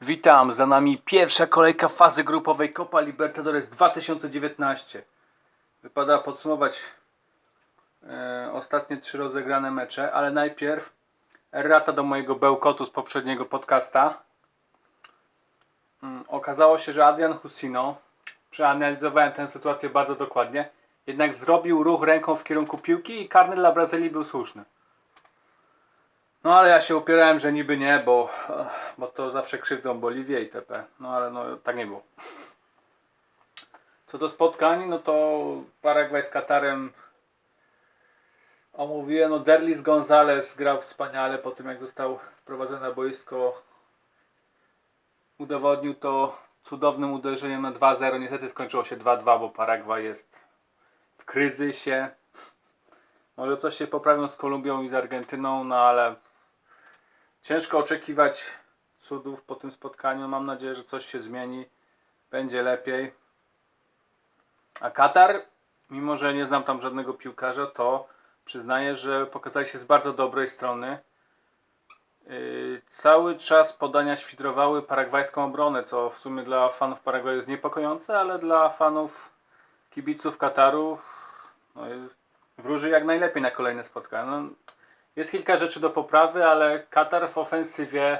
Witam, za nami pierwsza kolejka fazy grupowej Copa Libertadores 2019. Wypada podsumować e, ostatnie trzy rozegrane mecze, ale najpierw errata do mojego bełkotu z poprzedniego podcasta. Mm, okazało się, że Adrian Husino, przeanalizowałem tę sytuację bardzo dokładnie, jednak zrobił ruch ręką w kierunku piłki i karny dla Brazylii był słuszny. No ale ja się upierałem, że niby nie, bo, bo to zawsze krzywdzą Boliwię i TP. No ale no tak nie było. Co do spotkań, no to Paragwaj z Katarem omówiłem. No Derlis Gonzalez grał wspaniale po tym jak został wprowadzony na boisko. Udowodnił to cudownym uderzeniem na 2-0. Niestety skończyło się 2-2, bo Paragwaj jest w kryzysie. Może coś się poprawią z Kolumbią i z Argentyną, no ale ciężko oczekiwać cudów po tym spotkaniu. Mam nadzieję, że coś się zmieni, będzie lepiej. A Katar, mimo że nie znam tam żadnego piłkarza, to przyznaję, że pokazali się z bardzo dobrej strony. Yy, cały czas podania świdrowały paragwajską obronę, co w sumie dla fanów Paragwaju jest niepokojące, ale dla fanów kibiców Kataru no, wróży jak najlepiej na kolejne spotkania. No, jest kilka rzeczy do poprawy, ale Katar w ofensywie,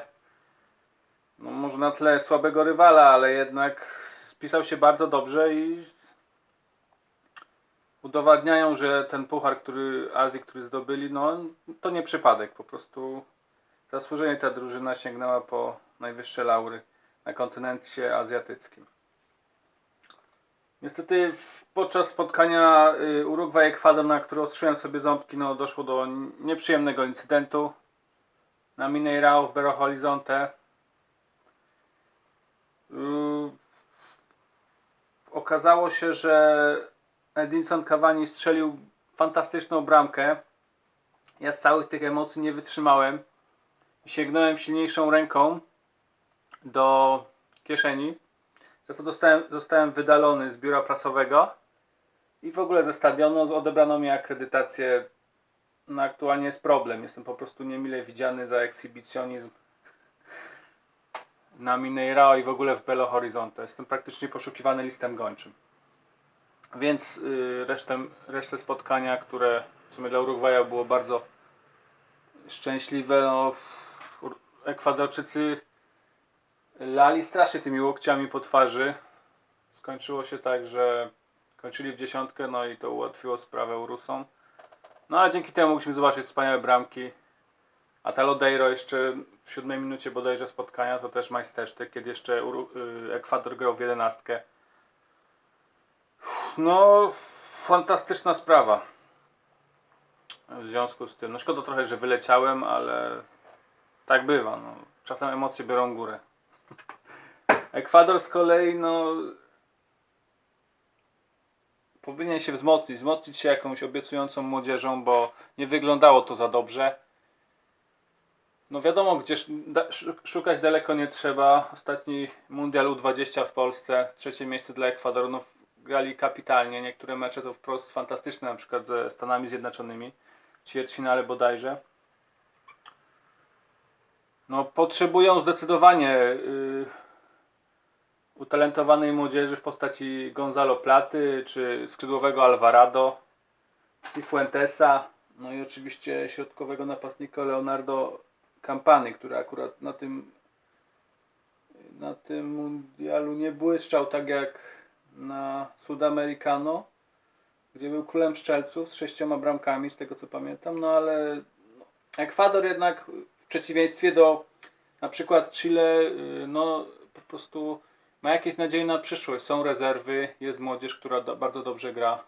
no może na tle słabego rywala, ale jednak spisał się bardzo dobrze i udowadniają, że ten puchar, który Azji, który zdobyli, no to nie przypadek. Po prostu zasłużenie ta drużyna sięgnęła po najwyższe laury na kontynencie azjatyckim. Niestety podczas spotkania y, Urugwaj-Ekwador, na które ostrzyłem sobie ząbki, no, doszło do nieprzyjemnego incydentu na Mineirao w Belo Horizonte. Y, okazało się, że Edinson Cavani strzelił fantastyczną bramkę. Ja z całych tych emocji nie wytrzymałem. Sięgnąłem silniejszą ręką do kieszeni dostałem, zostałem wydalony z biura prasowego i w ogóle ze stadionu odebrano mi akredytację. No aktualnie jest problem. Jestem po prostu niemile widziany za ekshibicjonizm na Mineirao i w ogóle w Belo Horizonte. Jestem praktycznie poszukiwany listem gończym. Więc yy, resztę, resztę spotkania, które w sumie dla Urugwaju było bardzo szczęśliwe, no, Ekwadorczycy lali strasznie tymi łokciami po twarzy. Skończyło się tak, że kończyli w dziesiątkę, no i to ułatwiło sprawę Urusom. No ale dzięki temu mogliśmy zobaczyć wspaniałe bramki. A ta Lodeiro jeszcze w siódmej minucie bodajże spotkania to też majstersztyk, kiedy jeszcze y, Ekwador grał w jedenastkę. No, fantastyczna sprawa. W związku z tym, no szkoda trochę, że wyleciałem, ale tak bywa. No. Czasem emocje biorą górę. Ekwador z kolei, no. Powinien się wzmocnić, wzmocnić się jakąś obiecującą młodzieżą, bo nie wyglądało to za dobrze. No wiadomo, gdzie szukać daleko nie trzeba. Ostatni Mundial U20 w Polsce, trzecie miejsce dla Ekwadoru. No, grali kapitalnie. Niektóre mecze to wprost fantastyczne, na przykład ze Stanami Zjednoczonymi. Ćwierćfinale bodajże. No, potrzebują zdecydowanie y, utalentowanej młodzieży w postaci Gonzalo Platy czy skrzydłowego Alvarado, Cifuentesa, no i oczywiście środkowego napastnika Leonardo Campany, który akurat na tym na tym mundialu nie błyszczał tak jak na Sudamericano, gdzie był królem strzelców z sześcioma bramkami, z tego co pamiętam, no ale Ekwador jednak w przeciwieństwie do na przykład Chile, y, no po prostu ma jakieś nadzieje na przyszłość. Są rezerwy, jest młodzież, która do, bardzo dobrze gra.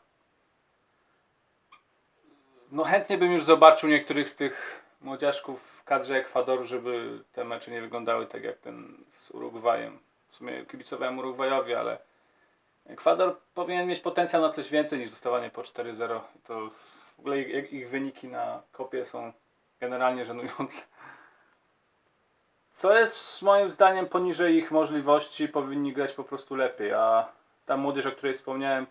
No chętnie bym już zobaczył niektórych z tych młodziaszków w kadrze Ekwadoru, żeby te mecze nie wyglądały tak jak ten z Urugwajem. W sumie kibicowałem Urugwajowi, ale Ekwador powinien mieć potencjał na coś więcej niż dostawanie po 4-0. To w ogóle ich, ich wyniki na kopie są generalnie żenujące. Co jest moim zdaniem poniżej ich możliwości, powinni grać po prostu lepiej, a ta młodzież, o której wspomniałem,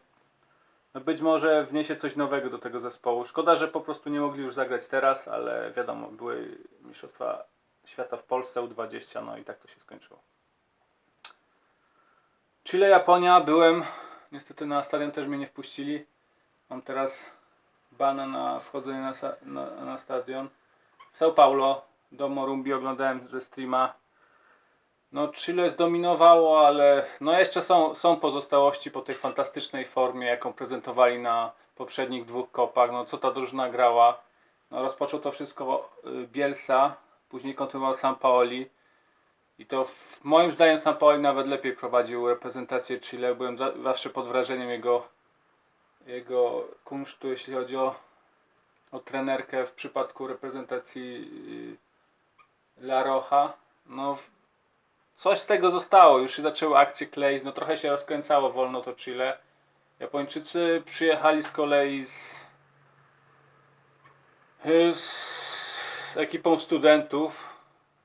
no być może wniesie coś nowego do tego zespołu. Szkoda, że po prostu nie mogli już zagrać teraz, ale wiadomo, były Mistrzostwa Świata w Polsce U20, no i tak to się skończyło. Chile, Japonia, byłem. Niestety na stadion też mnie nie wpuścili. Mam teraz bana na wchodzenie na, na, na stadion. São Paulo, do Morumbi oglądałem ze streama. No Chile zdominowało, ale no jeszcze są, są pozostałości po tej fantastycznej formie, jaką prezentowali na poprzednich dwóch kopach. No co ta drużyna grała. No, rozpoczął to wszystko y, Bielsa, później kontynuował Sampaoli. I to w, moim zdaniem Sampaoli nawet lepiej prowadził reprezentację Chile. Byłem za, zawsze pod wrażeniem jego, jego kunsztu, jeśli chodzi o, o trenerkę w przypadku reprezentacji y, La Roja. No, coś z tego zostało. Już się zaczęły akcje kleić. No trochę się rozkręcało wolno to Chile. Japończycy przyjechali z kolei z, z ekipą studentów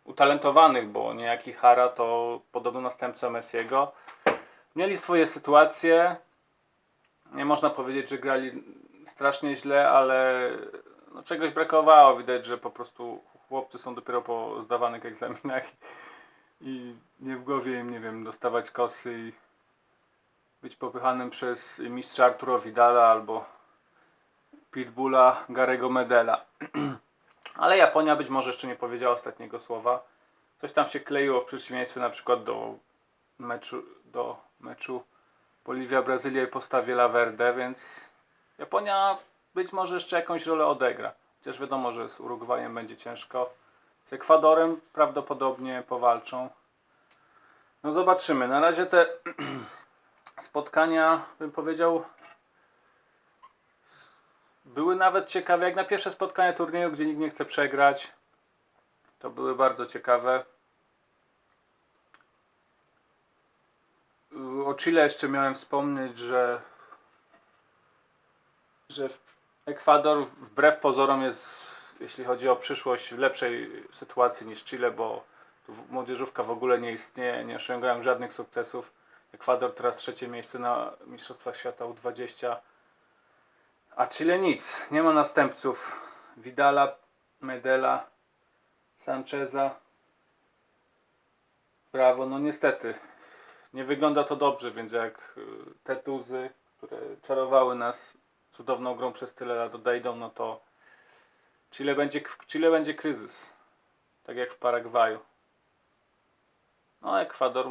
utalentowanych, bo niejaki Hara to podobno następca Messiego. Mieli swoje sytuacje. Nie można powiedzieć, że grali strasznie źle, ale no, czegoś brakowało. Widać, że po prostu chłopcy są dopiero po zdawanych egzaminach i nie w głowie im, nie wiem, dostawać kosy i być popychanym przez mistrza Arturo Vidala albo Pitbulla Garego Medela. Ale Japonia być może jeszcze nie powiedziała ostatniego słowa. Coś tam się kleiło w przeciwieństwie na przykład do meczu, do meczu Boliwia-Brazylia i postawie La Verde, więc Japonia być może jeszcze jakąś rolę odegra. Chociaż wiadomo, że z Urugwajem będzie ciężko. Z Ekwadorem prawdopodobnie powalczą. No zobaczymy. Na razie te spotkania, bym powiedział, były nawet ciekawe. Jak na pierwsze spotkanie turnieju, gdzie nikt nie chce przegrać, to były bardzo ciekawe. O Chile jeszcze miałem wspomnieć, że że w- Ekwador wbrew pozorom jest, jeśli chodzi o przyszłość, w lepszej sytuacji niż Chile, bo młodzieżówka w ogóle nie istnieje, nie osiągają żadnych sukcesów. Ekwador teraz trzecie miejsce na Mistrzostwach Świata U20, a Chile nic. Nie ma następców. Vidala, Medela, Sancheza. Brawo, no niestety. Nie wygląda to dobrze, więc jak y, te tuzy, które czarowały nas cudowną grą przez tyle lat odejdą, no to Chile będzie, Chile będzie kryzys. Tak jak w Paragwaju. No Ekwador,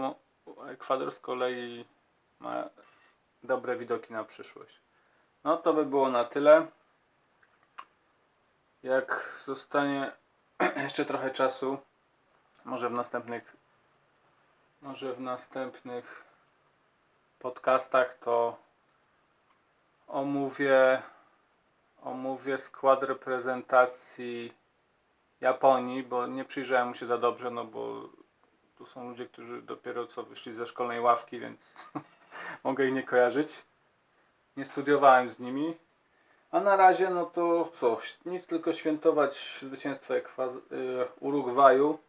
Ekwador z kolei ma dobre widoki na przyszłość. No to by było na tyle. Jak zostanie jeszcze trochę czasu, może w następnych może w następnych podcastach to omówię omówię skład reprezentacji Japonii, bo nie przyjrzałem mu się za dobrze, no bo tu są ludzie, którzy dopiero co wyszli ze szkolnej ławki, więc mogę ich nie kojarzyć. Nie studiowałem z nimi. A na razie, no to coś, nic tylko świętować zwycięstwo y, Urugwaju,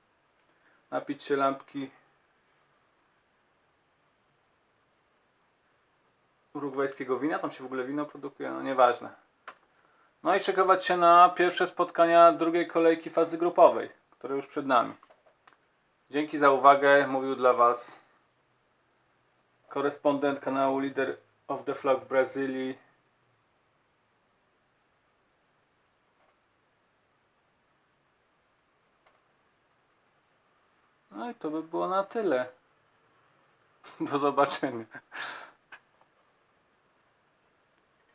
napić się lampki urugwajskiego wina, tam się w ogóle wino produkuje, no nieważne. No i szykować się na pierwsze spotkania drugiej kolejki fazy grupowej, które już przed nami. Dzięki za uwagę, mówił dla Was korespondent kanału Leader of the Flock w Brazylii. No i to by było na tyle. Do zobaczenia.